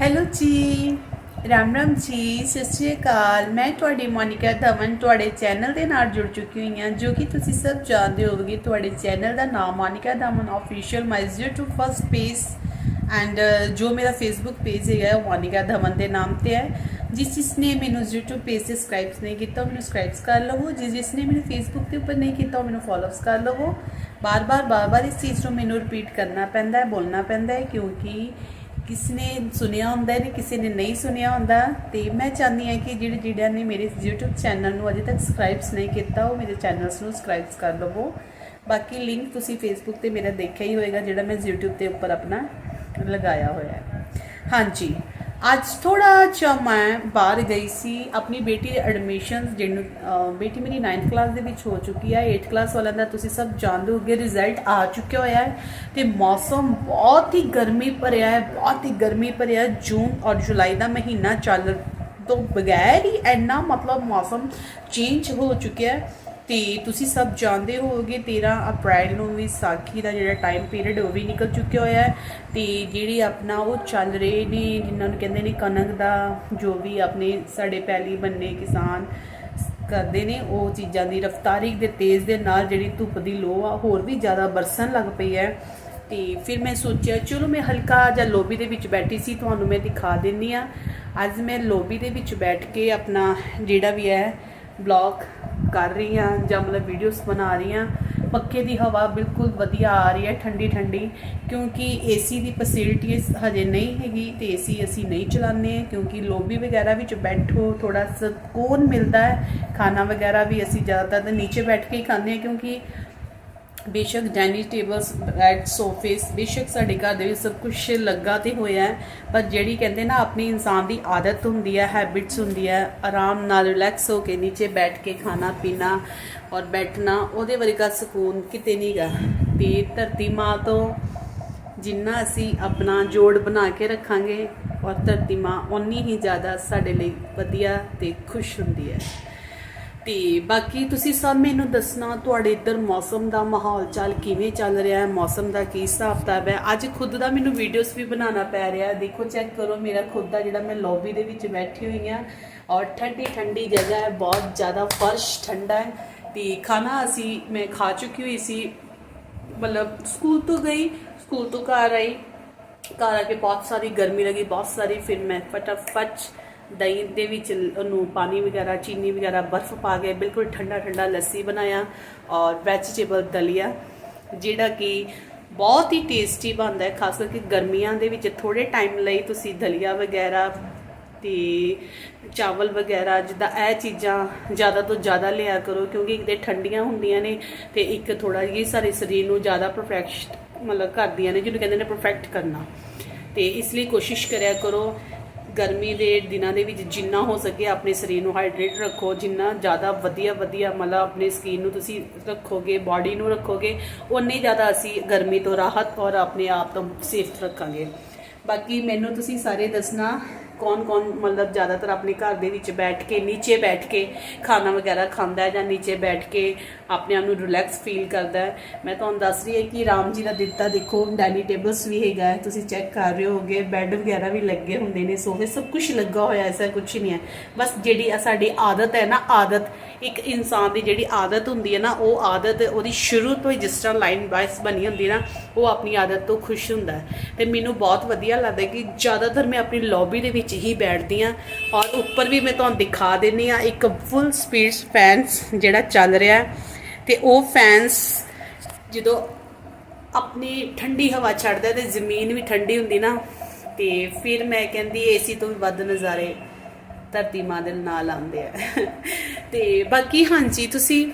Hello ਜੀ ਰਾਮ ਰਾਮ ਜੀ ਸਤਿ ਸ਼੍ਰੀ ਅਕਾਲ ਮੈਂ ਤੁਹਾਡੀ ਮੋਨਿਕਾ ਧਵਨ ਤੁਹਾਡੇ ਚੈਨਲ ਦੇ ਨਾਲ ਜੁੜ ਚੁੱਕੀ ਹੋਈ ਹਾਂ, ਜੋ ਕਿ ਤੁਸੀਂ ਸਭ ਜਾਣਦੇ ਹੋਵੋਗੇ ਤੁਹਾਡੇ ਚੈਨਲ ਦਾ ਨਾਮ Monika Dhawan official my YouTube first page and ਜੋ ਮੇਰਾ ਫੇਸਬੁੱਕ ਪੇਜ ਹੈਗਾ ਉਹ ਮੋਨਿਕਾ ਧਵਨ ਦੇ ਨਾਮ ਤੇ ਹੈ। ਜਿਸ ਜਿਸ ਨੇ ਮੈਨੂੰ YouTube ਪੇਜ ਤੇ ਸਬਸਕ੍ਰਾਈਬ ਨਹੀਂ ਕੀਤਾ ਮੈਨੂੰ ਸਬਸਕ੍ਰਾਈਬ ਕਰ ਲਵੋ। ਜਿਸ ਜਿਸ ਨੇ ਮੈਨੂੰ Facebook ਦੇ ਉੱਪਰ ਨਹੀਂ ਕੀਤਾ, ਉਹ ਮੈਨੂੰ ਫੋਲੋਅਸ ਕਰ ਲਵੋ। ਬਾਰ-ਬਾਰ ਬਾਰ-ਬਾਰ ਇਸ ਚੀਜ਼ ਨੂੰ ਮੈਨੂੰ ਰਿਪੀਟ ਕਰਨਾ ਪੈਂਦਾ ਹੈ, ਬੋਲਣਾ ਪੈਂਦਾ ਹੈ, ਕਿਉਂਕਿ ਕਿਸ ਨੇ ਸੁਣਿਆ ਹੁੰਦਾ ਹੈ ਤੇ ਕਿਸੇ ਨੇ ਨਹੀਂ ਸੁਣਿਆ ਹੁੰਦਾ। ਤੇ ਮੈਂ ਚਾਹੁੰਦੀ ਹਾਂ ਕਿ ਜਿਹੜੇ ਜਿਹੜਿਆਂ ਨੇ ਮੇਰੇ YouTube ਚੈਨਲ ਨੂੰ ਅਜੇ ਤੱਕ ਸਬਸਕ੍ਰਾਈਬਸ ਨਹੀਂ ਕੀਤਾ, ਉਹ ਮੇਰੇ ਚੈਨਲਸ ਨੂੰ ਸਬਸਕ੍ਰਾਈਬਸ ਕਰ ਲਵੋ। ਬਾਕੀ ਲਿੰਕ ਤੁਸੀਂ Facebook ਤੇ ਮੇਰਾ ਦੇਖਿਆ ਹੀ ਹੋਏਗਾ, ਜਿਹੜਾ ਮੈਂ YouTube ਦੇ ਉੱਪਰ ਆਪਣਾ ਲਗਾਇਆ ਹੋਇਆ ਹੈ। ਹਾਂਜੀ। ਅੱਜ ਥੋੜਾ ਜਿਹਾ ਮੈਂ ਬਾਹਰ ਗਈ ਸੀ, ਆਪਣੀ ਬੇਟੀ ਦੇ ਐਡਮਿਸ਼ਨ ਜਿਹਨੂੰ ਬੇਟੀ ਮੇਰੀ 9th ਕਲਾਸ ਦੇ ਵਿੱਚ ਹੋ ਚੁੱਕੀ ਹੈ 8th ਕਲਾਸ ਵਾਲਿਆਂ ਦਾ ਤੁਸੀਂ ਸਭ ਜਾਣਦੇ ਹੋਗੇ ਰਿਜ਼ਲਟ ਆ ਚੁੱਕਿਆ ਹੋਇਆ ਹੈ ਤੇ ਮੌਸਮ ਬਹੁਤ ਹੀ ਗਰਮੀ ਭਰਿਆ ਹੈ, ਬਹੁਤ ਹੀ ਗਰਮੀ ਭਰਿਆ ਜੂਨ ਔਰ ਜੁਲਾਈ ਦਾ ਮਹੀਨਾ ਚੱਲ ਤੋਂ ਬਗੈਰ ਹੀ ਇੰਨਾ ਮਤਲਬ ਮੌਸਮ ਚੇਂਜ ਹੋ ਚੁੱਕਿਆ ਹੈ। ਤੇ ਤੁਸੀਂ ਸਭ ਜਾਣਦੇ ਹੋਵੋਗੇ 13 ਅਪ੍ਰੈਲ ਨੂੰ ਵੀ ਸਾਖੀ ਦਾ ਜਿਹੜਾ ਟਾਈਮ ਪੀਰੀਅਡ ਉਹ ਵੀ ਨਿਕਲ ਚੁੱਕਿਆ ਹੋਇਆ ਹੈ। ਤੇ ਜਿਹੜੀ ਆਪਣਾ ਉਹ ਚੱਲ ਰਹੇ ਨੇ ਜਿਨ੍ਹਾਂ ਨੂੰ ਕਹਿੰਦੇ ਨੇ ਕਣਕ ਦਾ, ਜੋ ਵੀ ਆਪਣੇ ਸਾਡੇ ਪਹਿਲੀ ਬੰਨੇ ਕਿਸਾਨ ਕਰਦੇ ਨੇ, ਉਹ ਚੀਜ਼ਾਂ ਦੀ ਰਫਤਾਰੀ ਦੇ ਤੇਜ਼ ਦੇ ਨਾਲ ਜਿਹੜੀ ਧੁੱਪ ਦੀ ਲੋ ਆ, ਹੋਰ ਵੀ ਜ਼ਿਆਦਾ ਬਰਸਣ ਲੱਗ ਪਈ ਹੈ। ਤੇ ਫਿਰ ਮੈਂ ਸੋਚਿਆ, ਚਲੋ ਮੈਂ ਹਲਕਾ ਜਾਂ ਲੋਬੀ ਦੇ ਵਿੱਚ ਬੈਠੀ ਸੀ, ਤੁਹਾਨੂੰ ਮੈਂ ਦਿਖਾ ਦਿੰਨੀ ਆ ਅੱਜ ਮੈਂ ਲੋਬੀ ਦੇ ਵਿੱਚ ਬੈਠ ਕੇ ਆਪਣਾ ਜਿਹੜਾ ਵੀ ਹੈ ਬਲੌਗ ਕਰ ਰਹੀ ਹਾਂ ਜਾਂ ਮਤਲਬ ਵੀਡੀਓਜ਼ ਬਣਾ ਰਹੀ ਹਾਂ। ਪੱਖੇ ਦੀ ਹਵਾ ਬਿਲਕੁਲ ਵਧੀਆ ਆ ਰਹੀ ਹੈ, ਠੰਡੀ ਠੰਡੀ। ਕਿਉਂਕਿ ਏਸੀ ਦੀ ਫੈਸਿਲਿਟੀ ਹਜੇ ਨਹੀਂ ਹੈਗੀ ਤੇ ਏਸੀ ਅਸੀਂ ਨਹੀਂ ਚਲਾਉਂਦੇ ਕਿਉਂਕਿ ਲੋਬੀ ਵਗੈਰਾ ਵਿੱਚ ਬੈਠੋ ਥੋੜਾ ਸਕੂਨ ਮਿਲਦਾ ਹੈ। ਖਾਣਾ ਵਗੈਰਾ ਵੀ ਅਸੀਂ ਜ਼ਿਆਦਾਤਰ ਨੀਚੇ ਬੈਠ ਕੇ ਹੀ ਖਾਂਦੇ ਹਾਂ, ਕਿਉਂਕਿ ਬੇਸ਼ੱਕ ਡਾਈਨਿੰਗ ਟੇਬਲਸ, ਬੈਡ, ਸੋਫੇਸ, ਬੇਸ਼ੱਕ ਸਾਡੇ ਘਰ ਦੇ ਵਿੱਚ ਸਭ ਕੁਝ ਲੱਗਾ ਤੇ ਹੋਇਆ ਹੈ, ਪਰ ਜਿਹੜੀ ਕਹਿੰਦੇ ਨਾ ਆਪਣੀ ਇਨਸਾਨ ਦੀ ਆਦਤ ਹੁੰਦੀ ਹੈ ਹੈਬਿਟਸ ਹੁੰਦੀ ਹੈ, ਆਰਾਮ ਨਾਲ ਰਿਲੈਕਸ ਹੋ ਕੇ ਨੀਚੇ ਬੈਠ ਕੇ ਖਾਣਾ, ਪੀਣਾ ਔਰ ਬੈਠਣਾ, ਉਹਦੇ ਵਰਗਾ ਸਕੂਨ ਕਿਤੇ ਨਹੀਂਗਾ ਤੇ ਧਰਤੀ ਮਾਂ ਤੋਂ ਜਿੰਨਾ ਅਸੀਂ ਆਪਣਾ ਜੋੜ ਬਣਾ ਕੇ ਰੱਖਾਂਗੇ ਔਰ ਧਰਤੀ ਮਾਂ ਓਨੀ ਹੀ ਜ਼ਿਆਦਾ ਸਾਡੇ ਲਈ ਵਧੀਆ ਤੇ ਖੁਸ਼ ਹੁੰਦੀ ਹੈ। ਤੇ ਬਾਕੀ ਤੁਸੀਂ ਸਭ ਮੈਨੂੰ ਦੱਸਣਾ, ਤੁਹਾਡੇ ਇੱਧਰ ਮੌਸਮ ਦਾ ਮਾਹੌਲ ਚਾਲ ਕਿਵੇਂ ਚੱਲ ਰਿਹਾ ਹੈ, ਮੌਸਮ ਦਾ ਕੀ ਹਿਸਾਬ ਕਿਤਾਬ ਹੈ? ਅੱਜ ਖੁਦ ਦਾ ਮੈਨੂੰ ਵੀਡੀਓਜ਼ ਵੀ ਬਣਾਉਣਾ ਪੈ ਰਿਹਾ ਦੇਖੋ ਚੈੱਕ ਕਰੋ ਮੇਰਾ ਖੁਦ ਦਾ ਜਿਹੜਾ ਮੈਂ ਲੌਬੀ ਦੇ ਵਿੱਚ ਬੈਠੀ ਹੋਈ ਹਾਂ ਔਰ ਠੰਡੀ ਠੰਡੀ ਜਗ੍ਹਾ ਹੈ, ਬਹੁਤ ਜ਼ਿਆਦਾ ਫਰਸ਼ ਠੰਡਾ ਹੈ ਤੇ ਖਾਣਾ ਅਸੀਂ, ਮੈਂ ਖਾ ਚੁੱਕੀ ਹੋਈ ਸੀ। ਮਤਲਬ ਸਕੂਲ ਤੋਂ ਗਈ ਸਕੂਲ ਤੋਂ ਘਰ ਆਈ। ਘਰ ਆ ਕੇ ਬਹੁਤ ਸਾਰੀ ਗਰਮੀ ਲੱਗੀ, ਬਹੁਤ ਸਾਰੀ, ਫਿਰ ਮੈਂ ਫਟਾਫਟ ਦਹੀਂ ਦੇ ਵਿੱਚ ਉਹਨੂੰ ਪਾਣੀ ਵਗੈਰਾ, ਚੀਨੀ ਵਗੈਰਾ ਬਰਫ਼ ਪਾ ਕੇ ਬਿਲਕੁਲ ਠੰਡਾ ਠੰਡਾ ਲੱਸੀ ਬਣਾਇਆ ਔਰ ਵੈਜੀਟੇਬਲ ਦਲੀਆ, ਜਿਹੜਾ ਕਿ ਬਹੁਤ ਹੀ ਟੇਸਟੀ ਬਣਦਾ ਹੈ, ਖਾਸ ਕਰਕੇ ਗਰਮੀਆਂ ਦੇ ਵਿੱਚ ਥੋੜੇ ਟਾਈਮ ਲਈ ਤੁਸੀਂ ਦਲੀਆ ਵਗੈਰਾ ਤੇ ਚਾਵਲ ਵਗੈਰਾ ਜਿੱਦਾਂ ਇਹ ਚੀਜ਼ਾਂ ਜ਼ਿਆਦਾ ਤੋਂ ਜ਼ਿਆਦਾ ਲਿਆ ਕਰੋ ਕਿਉਂਕਿ ਇੱਕ ਤੇ ਠੰਡੀਆਂ ਹੁੰਦੀਆਂ ਨੇ ਤੇ ਇੱਕ ਥੋੜਾ ਜਿਹਾ ਸਾਡੇ ਸਰੀਰ ਨੂੰ ਜ਼ਿਆਦਾ ਪਰਫੈਕਟ ਮਤਲਬ ਕਰਦੀਆਂ ਨੇ, ਜਿਹਨੂੰ ਕਹਿੰਦੇ ਨੇ ਪਰਫੈਕਟ ਕਰਨਾ। ਤੇ ਇਸ ਲਈ ਕੋਸ਼ਿਸ਼ ਕਰਿਆ ਕਰੋ ਗਰਮੀ ਦੇ ਦਿਨਾਂ ਦੇ ਵਿੱਚ ਜਿੰਨਾ ਹੋ ਸਕੇ ਆਪਣੇ ਸਰੀਰ ਨੂੰ ਹਾਈਡਰੇਟ ਰੱਖੋ, ਜਿੰਨਾ ਜ਼ਿਆਦਾ ਵਧੀਆ ਵਧੀਆ ਮਤਲਬ ਆਪਣੇ ਸਕਿਨ ਨੂੰ ਤੁਸੀਂ ਰੱਖੋਗੇ ਬਾਡੀ ਨੂੰ ਰੱਖੋਗੇ ਉਨੇ ਜ਼ਿਆਦਾ ਅਸੀਂ ਗਰਮੀ ਤੋਂ ਰਾਹਤ ਔਰ ਆਪਣੇ ਆਪ ਤੋਂ ਸੇਫ ਰੱਖਾਂਗੇ। ਬਾਕੀ ਮੈਨੂੰ ਤੁਸੀਂ ਸਾਰੇ ਦੱਸਣਾ ਕੌਣ ਕੌਣ ਮਤਲਬ ਜ਼ਿਆਦਾਤਰ ਆਪਣੇ ਘਰ ਦੇ ਵਿੱਚ ਬੈਠ ਕੇ, ਨੀਚੇ ਬੈਠ ਕੇ ਖਾਣਾ ਵਗੈਰਾ ਖਾਂਦਾ ਹੈ ਜਾਂ ਨੀਚੇ ਬੈਠ ਕੇ ਆਪਣੇ ਆਪ ਨੂੰ ਰਿਲੈਕਸ ਫੀਲ ਕਰਦਾ ਹੈ। ਮੈਂ ਤੁਹਾਨੂੰ ਦੱਸ ਰਹੀ ਹਾਂ ਕਿ ਰਾਮ ਜੀ ਦਾ ਦਿੱਤਾ ਦੇਖੋ ਡਾਈਨਿੰਗ ਟੇਬਲਸ ਵੀ ਹੈਗਾ ਹੈ। ਤੁਸੀਂ ਚੈੱਕ ਕਰ ਰਹੇ ਹੋਗੇ ਬੈੱਡ ਵਗੈਰਾ ਵੀ ਲੱਗੇ ਹੁੰਦੇ ਨੇ, ਸੋਫੇ ਸਭ ਕੁਝ ਲੱਗਾ ਹੋਇਆ, ਐਸਾ ਕੁਝ ਨਹੀਂ ਹੈ। ਬਸ ਜਿਹੜੀ ਸਾਡੀ ਆਦਤ ਹੈ ਨਾ, ਆਦਤ, ਇੱਕ ਇਨਸਾਨ ਦੀ ਜਿਹੜੀ ਆਦਤ ਹੁੰਦੀ ਹੈ ਨਾ, ਉਹ ਆਦਤ ਉਹਦੀ ਸ਼ੁਰੂ ਤੋਂ ਹੀ ਜਿਸ ਤਰ੍ਹਾਂ ਲਾਈਨ ਵਾਈਸ ਬਣੀ ਹੁੰਦੀ ਹੈ ਨਾ, ਉਹ ਆਪਣੀ ਆਦਤ ਤੋਂ ਖੁਸ਼ ਹੁੰਦਾ ਹੈ। ਤੇ ਮੈਨੂੰ ਬਹੁਤ ਵਧੀਆ ਲੱਗਦਾ ਕਿ ਜ਼ਿਆਦਾਤਰ ਮੈਂ ਆਪਣੀ ਲੌਬੀ ਦੇ ਵਿੱਚ ਹੀ ਬੈਠਦੀ ਆ ਔਰ ਉੱਪਰ ਵੀ ਮੈਂ ਤੁਹਾਨੂੰ ਦਿਖਾ ਦਿੰਨੀ ਆ ਇੱਕ ਫੁੱਲ ਸਪੀਡ ਫੈਨਸ ਜਿਹੜਾ ਚੱਲ ਰਿਹਾ ਹੈ ਤੇ ਉਹ ਫੈਨਸ ਜਦੋਂ ਆਪਣੀ ਠੰਡੀ ਹਵਾ ਛੱਡਦਾ ਹੈ ਤੇ ਜ਼ਮੀਨ ਵੀ ਠੰਡੀ ਹੁੰਦੀ ਨਾ, ਤੇ ਫਿਰ ਮੈਂ ਕਹਿੰਦੀ ਏਸੀ ਤੋਂ ਵੀ ਵੱਧ ਨਜ਼ਾਰੇ ਧਰਤੀ ਮਾਂ ਦੇ ਨਾਲ ਆਉਂਦੇ ਆ। ਤੇ ਬਾਕੀ ਹਾਂਜੀ, ਤੁਸੀਂ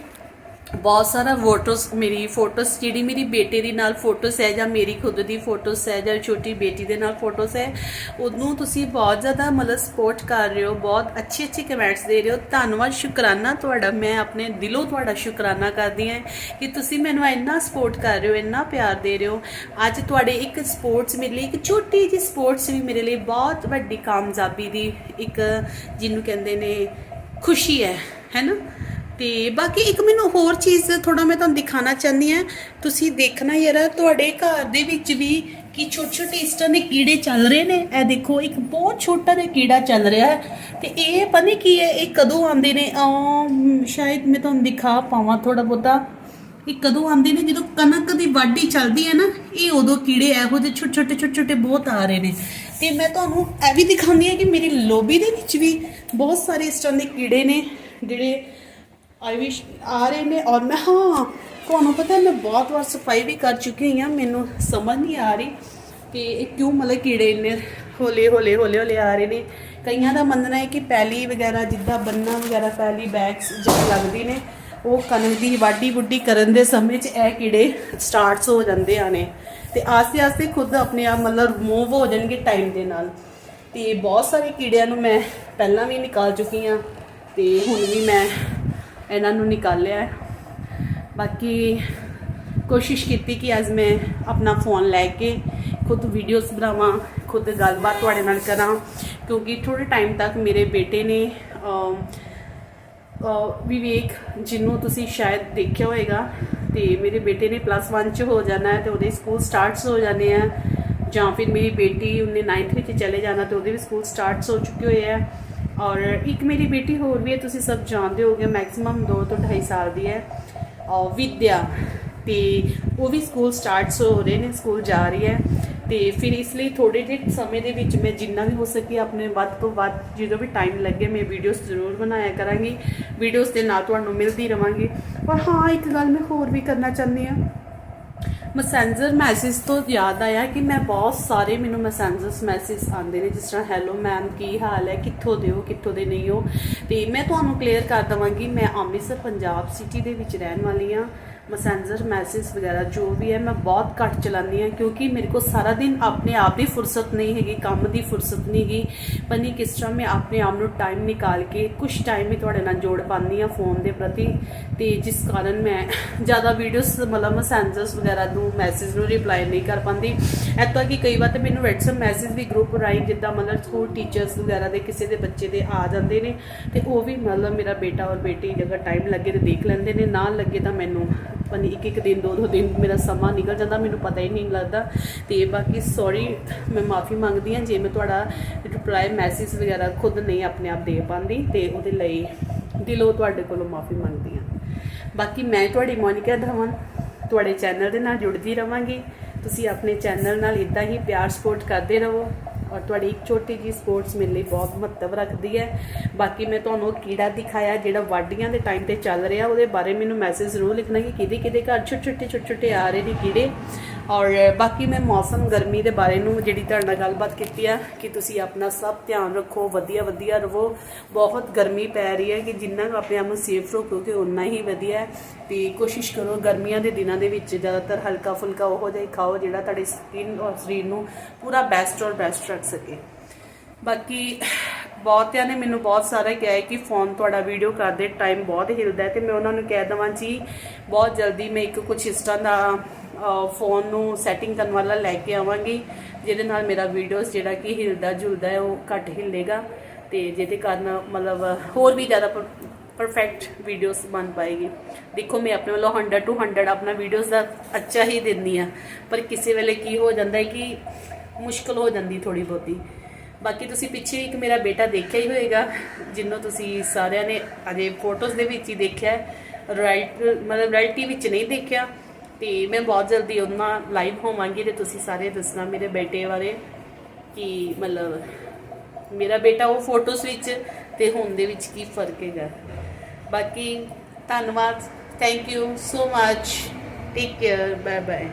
ਬਹੁਤ ਸਾਰਾ ਫੋਟੋਸ ਮੇਰੀ ਫੋਟੋਸ ਜਿਹੜੀ ਮੇਰੀ ਬੇਟੇ ਦੀ ਨਾਲ ਫੋਟੋਸ ਹੈ ਜਾਂ ਮੇਰੀ ਖੁਦ ਦੀ ਫੋਟੋਸ ਹੈ ਜਾਂ ਛੋਟੀ ਬੇਟੀ ਦੇ ਨਾਲ ਫੋਟੋਸ ਹੈ, ਉਹਨੂੰ ਤੁਸੀਂ ਬਹੁਤ ਜ਼ਿਆਦਾ ਮਤਲਬ ਸਪੋਰਟ ਕਰ ਰਹੇ ਹੋ, ਬਹੁਤ ਅੱਛੇ ਅੱਛੇ ਕਮੈਂਟਸ ਦੇ ਰਹੇ ਹੋ। ਧੰਨਵਾਦ, ਸ਼ੁਕਰਾਨਾ ਤੁਹਾਡਾ, ਮੈਂ ਆਪਣੇ ਦਿਲੋਂ ਤੁਹਾਡਾ ਸ਼ੁਕਰਾਨਾ ਕਰਦੀ ਹਾਂ ਕਿ ਤੁਸੀਂ ਮੈਨੂੰ ਇੰਨਾ ਸਪੋਰਟ ਕਰ ਰਹੇ ਹੋ, ਇੰਨਾ ਪਿਆਰ ਦੇ ਰਹੇ ਹੋ। ਅੱਜ ਤੁਹਾਡੇ ਇੱਕ ਸਪੋਰਟਸ ਮੇਰੇ ਲਈ, ਇੱਕ ਛੋਟੀ ਜਿਹੀ ਸਪੋਰਟਸ ਵੀ ਮੇਰੇ ਲਈ ਬਹੁਤ ਵੱਡੀ ਕਾਮਯਾਬੀ ਦੀ ਇੱਕ, ਜਿਹਨੂੰ ਕਹਿੰਦੇ ਨੇ ਖੁਸ਼ੀ ਹੈ ਹੈ ਨਾ? ਤੇ ਬਾਕੀ ਇੱਕ ਮੈਨੂੰ ਹੋਰ ਚੀਜ਼ ਥੋੜਾ ਮੈਂ ਤੁਹਾਨੂੰ ਦਿਖਾਣਾ ਚਾਹੁੰਦੀ ਆ ਤੁਸੀਂ ਦੇਖਣਾ ਯਾਰ, ਤੁਹਾਡੇ ਘਰ ਦੇ ਵਿੱਚ ਵੀ ਕਿ ਛੋਟੇ ਛੋਟੇ ਇਸ ਤਰ੍ਹਾਂ ਦੇ ਕੀੜੇ ਚੱਲ ਰਹੇ ਨੇ? ਇਹ ਦੇਖੋ, ਇੱਕ ਬਹੁਤ ਛੋਟਾ ਜਿਹਾ ਕੀੜਾ ਚੱਲ ਰਿਹਾ ਹੈ ਤੇ ਇਹ ਪਤਾ ਨਹੀਂ ਕੀ ਹੈ, ਇਹ ਕਦੋਂ ਆਉਂਦੇ ਨੇ? ਸ਼ਾਇਦ ਮੈਂ ਤੁਹਾਨੂੰ ਦਿਖਾ ਪਾਵਾਂ ਥੋੜਾ ਬਹੁਤਾ। ਇਹ ਕਦੋਂ ਆਉਂਦੇ ਨੇ? ਜਦੋਂ ਕਣਕ ਦੀ ਵਾਢੀ ਚੱਲਦੀ ਹੈ ਨਾ, ਇਹ ਉਦੋਂ ਕੀੜੇ ਇਹੋ ਜਿਹੇ ਛੋਟੇ ਛੋਟੇ ਛੋਟੇ ਛੋਟੇ ਬਹੁਤ ਆ ਰਹੇ ਨੇ। ਤੇ ਮੈਂ ਤੁਹਾਨੂੰ ਇਹ ਵੀ ਦਿਖਾਉਂਦੀ ਹਾਂ ਕਿ ਮੇਰੀ ਲੋਬੀ ਦੇ ਵਿੱਚ ਵੀ ਬਹੁਤ ਸਾਰੇ ਇਸ ਤਰ੍ਹਾਂ ਦੇ ਕੀੜੇ ਨੇ, ਜਿਹੜੇ ਆਈ ਵਿਸ਼ ਆ ਰਹੇ ਨੇ ਔਰ ਮੈਂ ਹਾਂ, ਤੁਹਾਨੂੰ ਪਤਾ ਮੈਂ ਬਹੁਤ ਵਾਰ ਸਫ਼ਾਈ ਵੀ ਕਰ ਚੁੱਕੀ ਹਾਂ, ਮੈਨੂੰ ਸਮਝ ਨਹੀਂ ਆ ਰਹੀ ਕਿ ਇਹ ਕਿਉਂ ਮਤਲਬ ਕੀੜੇ ਇੰਨੇ ਹੌਲੇ ਹੌਲੇ ਹੌਲੇ ਹੌਲੇ ਆ ਰਹੇ ਨੇ। ਕਈਆਂ ਦਾ ਮੰਨਣਾ ਹੈ ਕਿ ਪੈਲੀ ਵਗੈਰਾ ਜਿੱਦਾਂ ਬੰਨਾ ਵਗੈਰਾ, ਪੈਲੀ ਬੈਗਸ ਜਦ ਲੱਗਦੀ ਨੇ, ਉਹ ਕਣਕ ਦੀ ਵਾਢੀ ਬੁੱਢੀ ਕਰਨ ਦੇ ਸਮੇਂ 'ਚ ਇਹ ਕੀੜੇ ਸਟਾਰਟਸ ਹੋ ਜਾਂਦੇ ਆ ਨੇ ਤੇ ਆਸੇ ਆਸਤੇ ਖੁਦ ਆਪਣੇ ਆਪ ਮਤਲਬ ਰਿਮੂਵ ਹੋ ਜਾਣਗੇ ਟਾਈਮ ਦੇ ਨਾਲ। ਤੇ ਬਹੁਤ ਸਾਰੇ ਕੀੜਿਆਂ ਨੂੰ ਮੈਂ ਪਹਿਲਾਂ ਵੀ ਨਿਕਾਲ ਚੁੱਕੀ ਹਾਂ, ਤੇ ਹੁਣ ਵੀ ਮੈਂ ਇਹਨਾਂ ਨੂੰ ਨਿਕਾਲਿਆ ਹੈ। ਬਾਕੀ ਕੋਸ਼ਿਸ਼ ਕੀਤੀ ਕਿ ਅੱਜ ਮੈਂ ਆਪਣਾ ਫੋਨ ਲੈ ਕੇ ਖੁਦ ਵੀਡੀਓਜ਼ ਬਣਾਵਾਂ, ਖੁਦ ਗੱਲਬਾਤ ਤੁਹਾਡੇ ਨਾਲ ਕਰਾਂ, ਕਿਉਂਕਿ ਥੋੜੇ ਟਾਈਮ ਤੱਕ ਮੇਰੇ ਬੇਟੇ ਨੇ ਵਿਵੇਕ, ਜਿਹਨੂੰ ਤੁਸੀਂ ਸ਼ਾਇਦ ਦੇਖਿਆ ਹੋਵੇਗਾ ਤੇ ਮੇਰੇ ਬੇਟੇ ਨੇ ਪਲੱਸ 1 ਚ ਹੋ ਜਾਣਾ ਹੈ ਤੇ ਉਹਦੇ ਸਕੂਲ ਸਟਾਰਟਸ ਹੋ ਜਾਣੇ ਆ। ਜਾਂ ਫਿਰ ਮੇਰੀ ਬੇਟੀ ਉਹਨੇ 9th ਵਿੱਚ ਚਲੇ ਜਾਣਾ ਤੇ ਉਹਦੇ ਵੀ ਸਕੂਲ ਸਟਾਰਟਸ ਹੋ ਚੁੱਕੇ ਹੋਏ ਆ। ਔਰ ਇੱਕ ਮੇਰੀ ਬੇਟੀ ਹੋਰ ਵੀ ਹੈ, ਤੁਸੀਂ ਸਭ ਜਾਣਦੇ ਹੋਗੇ ਮੈਕਸਿਮਮ 2 ਤੋਂ 2.5 ਸਾਲ ਦੀ ਹੈ। ਔਰ ਵਿਦਿਆ, ਤੇ ਉਹ ਵੀ ਸਕੂਲ ਸਟਾਰਟਸ ਹੋ ਰਹੇ ਨੇ ਸਕੂਲ ਜਾ ਰਹੀ ਹੈ। ਤੇ ਫਿਰ ਇਸ ਲਈ ਥੋੜੇ ਜਿਹੇ ਸਮੇਂ ਦੇ ਵਿੱਚ ਮੈਂ ਜਿੰਨਾ ਵੀ ਹੋ ਸਕੇ ਆਪਣੇ ਵੱਧ ਤੋਂ ਵੱਧ ਜਦੋਂ ਵੀ ਟਾਈਮ ਲੱਗੇ, ਮੈਂ ਵੀਡੀਓਜ਼ ਜ਼ਰੂਰ ਬਣਾਇਆ ਕਰਾਂਗੀ। ਵੀਡੀਓਜ਼ ਦੇ ਨਾਲ ਤੁਹਾਨੂੰ ਮਿਲਦੀ ਰਵਾਂਗੀ। ਔਰ ਹਾਂ, ਇੱਕ ਗੱਲ ਮੈਂ ਹੋਰ ਵੀ ਕਰਨਾ ਚਾਹੁੰਦੀ ਹਾਂ। ਮੈਸੇਂਜਰ ਮੈਸੇਜ ਤੋਂ ਯਾਦ ਆਇਆ ਕਿ ਮੈਂ ਬਹੁਤ ਸਾਰੇ ਮੈਨੂੰ ਮੈਸੇਂਜਰਸ ਮੈਸੇਜ ਆਉਂਦੇ ਨੇ, ਜਿਸ ਤਰ੍ਹਾਂ ਹੈਲੋ ਮੈਮ ਕੀ ਹਾਲ ਹੈ? ਕਿੱਥੋਂ ਦੇ ਹੋ? ਕਿੱਥੋਂ ਦੇ ਨਹੀਂ ਹੋ? ਤੇ ਮੈਂ ਤੁਹਾਨੂੰ ਕਲੀਅਰ ਕਰ ਦਵਾਂਗੀ, ਮੈਂ ਅੰਮ੍ਰਿਤਸਰ, ਪੰਜਾਬ ਸਿਟੀ ਦੇ ਵਿੱਚ ਰਹਿਣ ਵਾਲੀ ਹਾਂ। ਮੈਸੇਂਜਰ ਮੈਸੇਜ ਵਗੈਰਾ, ਜੋ ਵੀ ਹੈ, ਮੈਂ ਬਹੁਤ ਘੱਟ ਚਲਾਉਂਦੀ ਹਾਂ ਕਿਉਂਕਿ ਮੇਰੇ ਕੋਲ ਸਾਰਾ ਦਿਨ ਆਪਣੇ ਆਪ ਦੀ ਫੁਰਸਤ ਨਹੀਂ ਹੈਗੀ, ਕੰਮ ਦੀ ਫੁਰਸਤ ਨਹੀਂ ਹੈਗੀ। ਪਰ ਨਹੀਂ ਕਿਸ ਤਰ੍ਹਾਂ ਮੈਂ ਆਪਣੇ ਆਪ ਨੂੰ ਟਾਈਮ ਨਿਕਾਲ ਕੇ ਕੁਝ ਟਾਈਮ ਹੀ ਤੁਹਾਡੇ ਨਾਲ ਜੋੜ ਪਾਉਂਦੀ ਹਾਂ ਫੋਨ ਦੇ ਪ੍ਰਤੀ। ਤੇ ਜਿਸ ਕਾਰਨ ਮੈਂ ਜ਼ਿਆਦਾ ਵੀਡੀਓਸ ਮਤਲਬ ਮੈਸੇਂਜਰਸ ਵਗੈਰਾ ਨੂੰ ਮੈਸੇਜ ਨੂੰ ਰਿਪਲਾਈ ਨਹੀਂ ਕਰ ਪਾਉਂਦੀ। ਇੱਥੋਂ ਕਿ ਕਈ ਵਾਰ ਤੇ ਮੈਨੂੰ WhatsApp ਮੈਸੇਜ ਵੀ ਗਰੁੱਪ ਰਾਹੀਂ ਜਿੱਦਾਂ ਮਤਲਬ ਸਕੂਲ ਟੀਚਰਸ ਵਗੈਰਾ ਦੇ ਕਿਸੇ ਦੇ ਬੱਚੇ ਦੇ ਆ ਜਾਂਦੇ ਨੇ, ਤੇ ਉਹ ਵੀ ਮਤਲਬ ਮੇਰਾ ਬੇਟਾ ਔਰ ਬੇਟੀ ਜੇਕਰ ਟਾਈਮ ਲੱਗੇ ਤੇ ਦੇਖ ਲੈਂਦੇ ਨੇ, ਨਾ ਲੱਗੇ ਤਾਂ ਮੈਨੂੰ ਪਨੀ ਇੱਕ ਇੱਕ ਦਿਨ ਦੋ ਦੋ ਦਿਨ ਮੇਰਾ ਸਮਾਂ ਨਿਕਲ ਜਾਂਦਾ, ਮੈਨੂੰ ਪਤਾ ਹੀ ਨਹੀਂ ਲੱਗਦਾ। ਤੇ ਬਾਕੀ ਸੌਰੀ ਮੈਂ ਮਾਫੀ ਮੰਗਦੀ ਹਾਂ, ਜੇ ਮੈਂ ਤੁਹਾਡਾ ਰਿਪਲਾਈ ਮੈਸੇਜ ਵਗੈਰਾ ਖੁਦ ਨਹੀਂ ਆਪਣੇ ਆਪ ਦੇ ਪਾਉਂਦੀ, ਤੇ ਉਹਦੇ ਲਈ ਦਿਲੋਂ ਤੁਹਾਡੇ ਕੋਲੋਂ ਮਾਫੀ ਮੰਗਦੀ ਹਾਂ। ਬਾਕੀ ਮੈਂ ਤੁਹਾਡੀ ਮੋਨਿਕਾ ਧਵਨ, ਤੁਹਾਡੇ ਚੈਨਲ ਦੇ ਨਾਲ ਜੁੜਦੀ ਰਵਾਂਗੀ। ਤੁਸੀਂ ਆਪਣੇ ਚੈਨਲ ਨਾਲ ਇਦਾਂ ਹੀ ਪਿਆਰ ਸਪੋਰਟ ਕਰਦੇ ਰਹੋ। ਔਰ ਤੁਹਾਡੀ ਇੱਕ ਛੋਟੀ ਜੀ ਸਪੋਰਟਸ ਮੇਰੇ ਲਈ ਬਹੁਤ ਮਹੱਤਵ ਰੱਖਦੀ ਹੈ। ਬਾਕੀ ਮੈਂ ਤੁਹਾਨੂੰ ਕੀੜਾ ਦਿਖਾਇਆ ਜਿਹੜਾ ਵਾਢੀਆਂ ਦੇ ਟਾਈਮ ਤੇ ਚੱਲ ਰਿਹਾ, ਉਹਦੇ ਬਾਰੇ ਮੈਨੂੰ ਮੈਸੇਜ ਜ਼ਰੂਰ ਲਿਖਣਾ ਕਿ ਕਿਹਦੇ ਕਿਹਦੇ ਘਰ ਛੋਟੇ ਛੋਟੇ ਛੋਟੇ ਛੋਟੇ ਆ ਰਹੇ ਨੇ ਕੀੜੇ। ਔਰ ਬਾਕੀ ਮੈਂ ਮੌਸਮ ਗਰਮੀ ਦੇ ਬਾਰੇ ਨੂੰ ਜਿਹੜੀ ਤੁਹਾਡੇ ਨਾਲ ਗੱਲਬਾਤ ਕੀਤੀ ਆ, ਕਿ ਤੁਸੀਂ ਆਪਣਾ ਸਭ ਧਿਆਨ ਰੱਖੋ, ਵਧੀਆ ਵਧੀਆ ਰਹੋ। ਬਹੁਤ ਗਰਮੀ ਪੈ ਰਹੀ ਹੈ ਕਿ ਜਿੰਨਾ ਕੁ ਆਪਣੇ ਆਪ ਨੂੰ ਸੇਫ ਰੱਖੋਗੇ ਉਨਾ ਹੀ ਵਧੀਆ ਹੈ। ਤੇ ਕੋਸ਼ਿਸ਼ ਕਰੋ ਗਰਮੀਆਂ ਦੇ ਦਿਨਾਂ ਦੇ ਵਿੱਚ ਜ਼ਿਆਦਾਤਰ ਹਲਕਾ ਫੁਲਕਾ ਉਹੋ ਜਿਹਾ ਖਾਓ ਜਿਹੜਾ ਤੁਹਾਡੇ ਸਕਿਨ ਔਰ ਸਰੀਰ ਨੂੰ ਪੂਰਾ ਬੈਸਟ ਔਰ ਬੈਸਟ ਰੱਖ ਸਕੇ। ਬਾਕੀ ਬਹੁਤਿਆਂ ਨੇ ਮੈਨੂੰ ਬਹੁਤ ਸਾਰਾ ਕਿਹਾ ਹੈ ਕਿ ਫੋਨ ਤੁਹਾਡਾ ਵੀਡੀਓ ਕਰਦੇ ਟਾਈਮ ਬਹੁਤ ਹਿਲਦਾ ਹੈ ਤੇ ਮੈਂ ਉਹਨਾਂ ਨੂੰ ਕਹਿ ਦਵਾਂ ਜੀ, ਬਹੁਤ ਜਲਦੀ ਮੈਂ ਇੱਕ ਕੁਝ ਇਸ ਤਰ੍ਹਾਂ ਦਾ ਫੋਨ ਨੂੰ ਸੈਟਿੰਗ ਕਰਨ ਵਾਲਾ ਲੈ ਕੇ ਆਵਾਂਗੀ, ਜਿਹਦੇ ਨਾਲ ਮੇਰਾ ਵੀਡੀਓਜ਼ ਜਿਹੜਾ ਕਿ ਹਿਲਦਾ ਜੁਲਦਾ ਹੈ, ਉਹ ਘੱਟ ਹਿੱਲੇਗਾ ਤੇ ਜਿਹਦੇ ਕਾਰਨ ਮਤਲਬ ਹੋਰ ਵੀ ਜ਼ਿਆਦਾ ਪਰਫੈਕਟ ਵੀਡੀਓਸ ਬਣ ਪਾਏਗੀ। ਦੇਖੋ, ਮੈਂ ਆਪਣੇ ਵੱਲੋਂ 100 ਟੂ 100 ਆਪਣਾ ਵੀਡੀਓਸ ਦਾ ਅੱਛਾ ਹੀ ਦਿੰਦੀ ਆ ਪਰ ਕਿਸੇ ਵੇਲੇ ਕੀ ਹੋ ਜਾਂਦਾ ਹੈ ਕਿ ਮੁਸ਼ਕਲ ਹੋ ਜਾਂਦੀ ਥੋੜੀ ਬਹੁਤੀ। ਬਾਕੀ ਤੁਸੀਂ ਪਿੱਛੇ ਇੱਕ ਮੇਰਾ ਬੇਟਾ ਦੇਖਿਆ ਹੀ ਹੋਵੇਗਾ ਜਿਹਨੂੰ ਤੁਸੀਂ ਸਾਰਿਆਂ ਨੇ ਅਜੇ ਫੋਟੋਜ਼ ਦੇ ਵਿੱਚ ਹੀ ਦੇਖਿਆ ਰਾਈਟ ਮਤਲਬ ਰਾਈਟੀ ਵਿੱਚ ਨਹੀਂ ਦੇਖਿਆ। ਤੇ ਮੈਂ ਬਹੁਤ ਜਲਦੀ ਉਹਨਾਂ ਲਾਈਵ ਹੋਵਾਂਗੀ ਤੇ ਤੁਸੀਂ ਸਾਰੇ ਦੱਸਣਾ ਮੇਰੇ ਬੇਟੇ ਬਾਰੇ ਕਿ ਮਤਲਬ ਮੇਰਾ ਬੇਟਾ ਉਹ ਫੋਟੋਸ ਵਿੱਚ ਤੇ ਹੁਣ ਦੇ ਵਿੱਚ ਕੀ ਫ਼ਰਕ ਹੈਗਾ। ਬਾਕੀ ਧੰਨਵਾਦ। Thank you so much take care bye bye